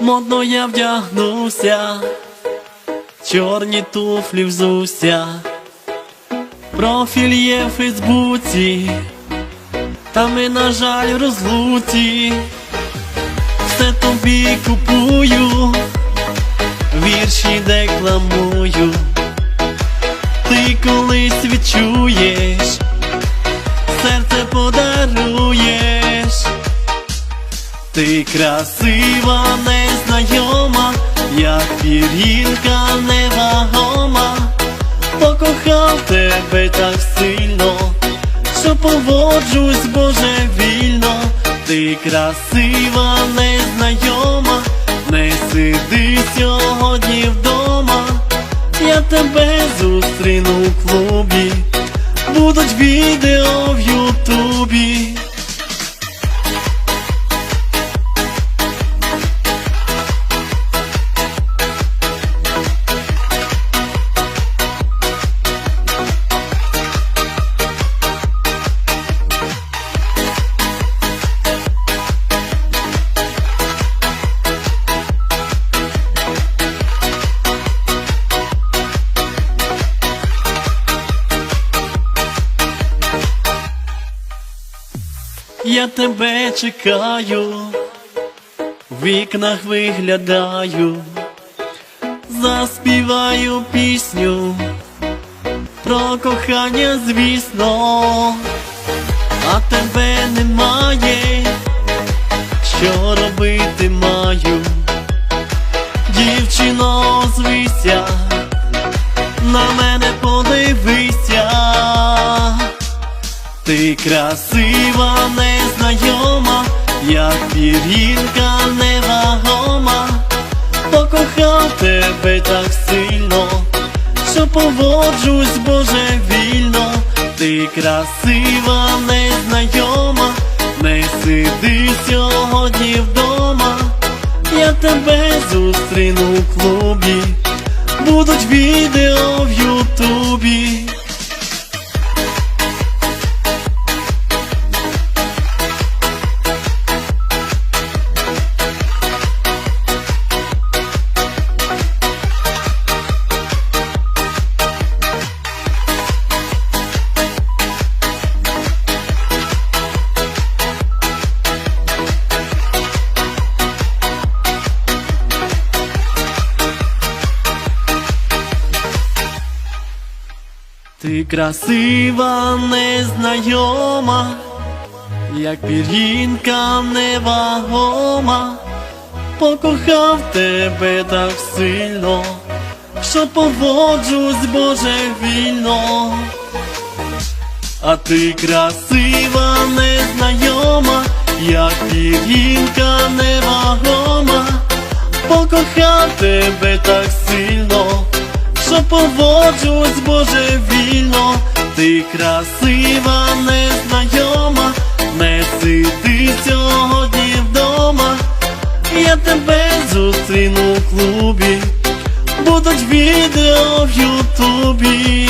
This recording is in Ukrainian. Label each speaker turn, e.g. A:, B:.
A: Модно я вдягнувся, чорні туфлі взуся, профіль є в Фейсбуці, та ми, на жаль, в розлуці, все тобі купую, вірші декламую, ти колись відчуєш, Ти красива, незнайома, як пір'їнка невагома, покохав тебе так сильно, що поводжусь божевільно, ти красива, незнайома, не сиди сьогодні вдома, я тебе зустріну в клубі, будуть відео в Я тебе чекаю, в вікнах виглядаю, заспіваю пісню про кохання, звісно, а тебе немає, що робити маю, дівчино, звися, на мене подивися. Ти красива, незнайома, як пір'їнка невагома, покохав тебе так сильно, що поводжусь божевільно, ти красива, незнайома, не сиди сьогодні вдома, я тебе зустріну в клубі, будуть відео в Ютубі. Ти красива, незнайома, як пір'їнка невагома, покохав тебе так сильно, що поводжусь божевільно. А ти красива, незнайома, як пір'їнка невагома, покохав тебе так сильно, що поводжусь божевільно, ти красива, незнайома, не сиди сьогодні вдома, я тебе зустріну в клубі, будуть відео в Ютубі.